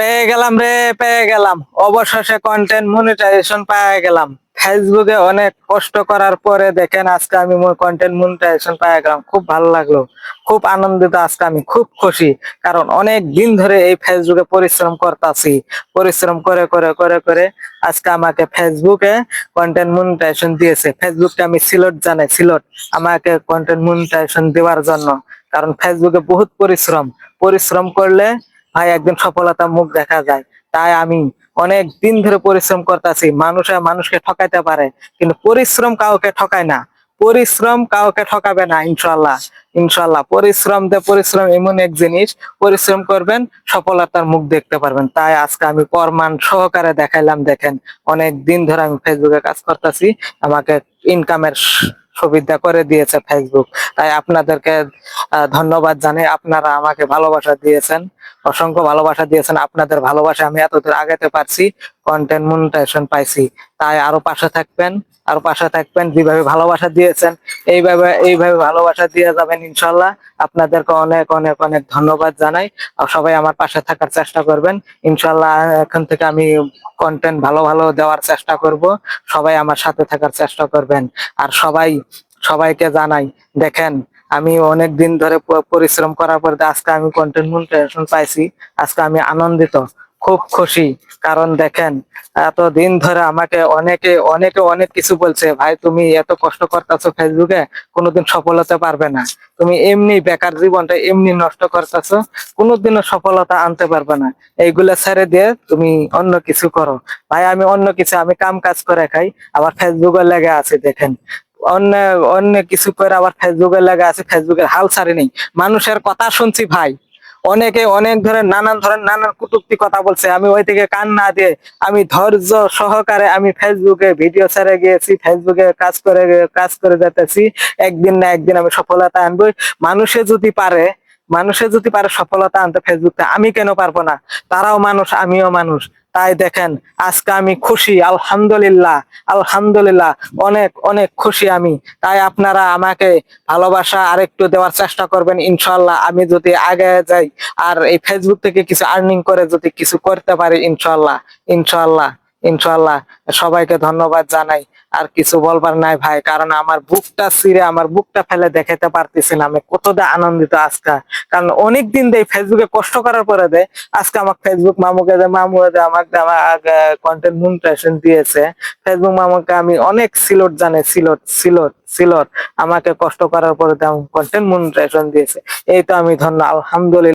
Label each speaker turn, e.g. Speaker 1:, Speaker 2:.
Speaker 1: পেয়ে গেলাম রে, পেয়ে গেলাম। অবশেষে কন্টেন্ট মনিটাইজেশন পেয়ে গেলাম। ফেসবুকে অনেক কষ্ট করার পরে দেখেন আজকে আমি কন্টেন্ট মনিটাইজেশন পেয়ে গেলাম। খুব ভালো লাগল, খুব আনন্দিত আজকে আমি, খুব খুশি। কারণ অনেক দিন ধরে এই ফেসবুকে পরিশ্রম করতেছি। পরিশ্রম করে করে করে করে আজকে আমাকে ফেসবুকে কন্টেন্ট মনিটাইজেশন দিয়েছে। ফেসবুককে আমি সিলট জানাই, সিলট। আমাকে কন্টেন্ট মনিটাইজেশন দেওয়ার জন্য। কারণ ফেসবুকে বহুত পরিশ্রম। পরিশ্রম করলে ভাই একদিন সফলতা মুখ দেখা যায়। তাই আমি অনেক দিন ধরে পরিশ্রম করতেছি। মানুষে মানুষকে ঠকাইতে পারে, কিন্তু পরিশ্রম কাউকে ঠকায় না। পরিশ্রম কাউকে ঠকাবে না ইনশাল্লাহ ইনশাল্লাহ পরিশ্রম দে পরিশ্রম এমন এক জিনিস, পরিশ্রম করবেন, সফলতার মুখ দেখতে পারবেন। তাই আজকে আমি প্রমাণ সহকারে দেখাইলাম, দেখেন, অনেক দিন ধরে আমি ফেসবুকে কাজ করতেছি, আমাকে ইনকামের সুবিধা করে দিয়েছে ফেসবুক তাই আপনাদেরকে ধন্যবাদ জানাই, আপনারা আমাকে ভালোবাসা দিয়েছেন। অসংখ্য ভালোবাসা দিয়েছেন। আপনাদের ভালোবাসা আমি এতদূর আগাতে পারছি কন্টেন্ট মনিটাইজেশন পাইছি। তাই আরও পাশে থাকবেন, আরও পাশে থাকবেন, যেভাবে ভালোবাসা দিয়েছেন, এইভাবে এইভাবে ভালোবাসা দিয়ে যাবেন ইনশাল্লাহ। আপনাদেরকে অনেক অনেক অনেক ধন্যবাদ জানাই। আর সবাই আমার পাশে থাকার চেষ্টা করবেন। ইনশাল্লাহ এখন থেকে আমি কন্টেন্ট ভালো ভালো দেওয়ার চেষ্টা করব। সবাই আমার সাথে থাকার চেষ্টা করবেন। আর সবাই, সবাইকে জানাই, দেখেন আমি অনেক দিন ধরে পরিশ্রম করার পরে আজকে আমি কন্টেন্ট মনিটাইজেশন পাইছি, আজকে আমি আনন্দিত, খুব খুশি। কারণ দেখেন এত দিন ধরে আমাকে অনেকে অনেকে অনেক কিছু বলছে, ভাই, তুমি এত কষ্ট করতেছো ফেসবুকে কোনোদিন সফল হতে পারবে না। তুমি এমনি বেকার জীবনটা এমনি নষ্ট করতেছো, কোনোদিনও সফলতা আনতে পারবে না। এইগুলা ছেড়ে দিয়ে তুমি অন্য কিছু করো। ভাই, আমি অন্য কিছু, আমি কাম কাজ করে খাই, আবার ফেসবুকে লেগে আছি, দেখেন। অন্য অন্য কিছু করে আবার ফেসবুকে লেগে আছে, ফেসবুকের হাল ছাড়ি নেই। মানুষের কথা শুনছি ভাই। অনেকে অনেক ধরনের নানান ধরনের, নানান কুটুক্তি কথা বলছে। আমি ওই থেকে কান না দিয়ে আমি ধৈর্য সহকারে আমি ফেসবুকে ভিডিও ছেড়ে গিয়েছি, ফেসবুকে কাজ করে কাজ করে যেতেছি। একদিন না একদিন আমি সফলতা আনব মানুষে যদি পারে, মানুষে যদি পারে সফলতা আনতে ফেসবুকে আমি কেন পারব না? তারাও মানুষ, আমিও মানুষ। তাই দেখেন, আজকে আমি খুশি, আলহামদুলিল্লাহ আলহামদুলিল্লাহ, অনেক অনেক খুশি আমি। তাই আপনারা আমাকে ভালোবাসা আরেকটু দেওয়ার চেষ্টা করবেন ইনশাল্লাহ আমি যদি আগে যাই আর এই ফেসবুক থেকে কিছু আর্নিং করে যদি কিছু করতে পারি ইনশাল্লাহ ইনশাল্লাহ ইনশাল্লাহ সবাইকে ধন্যবাদ জানাই। আর কিছু বলবার নাই ভাই, কারণ আমার বুকটা ছিঁড়ে, আমার বুকটা ফেলে দেখাতে পারতেছি না। আমি কতটা আনন্দিত আজকে। কারণ অনেক দিন দেয় ফেসবুকে কষ্ট করার পরে দেয় আজকে আমার ফেসবুক মামুকে দেয় মামু দেয় আমাকে আমাকে কন্টেন্ট মনিটাইজেশন দিয়েছে। ফেসবুক মামুকে আমি অনেক সিলট জানে সিলট সিলট সিলট। আমাকে কষ্ট করার পরে কন্টেন্ট মনিটাইজেশন দিয়েছে। এই তো আমি ধন্য, আলহামদুলিল্লাহ।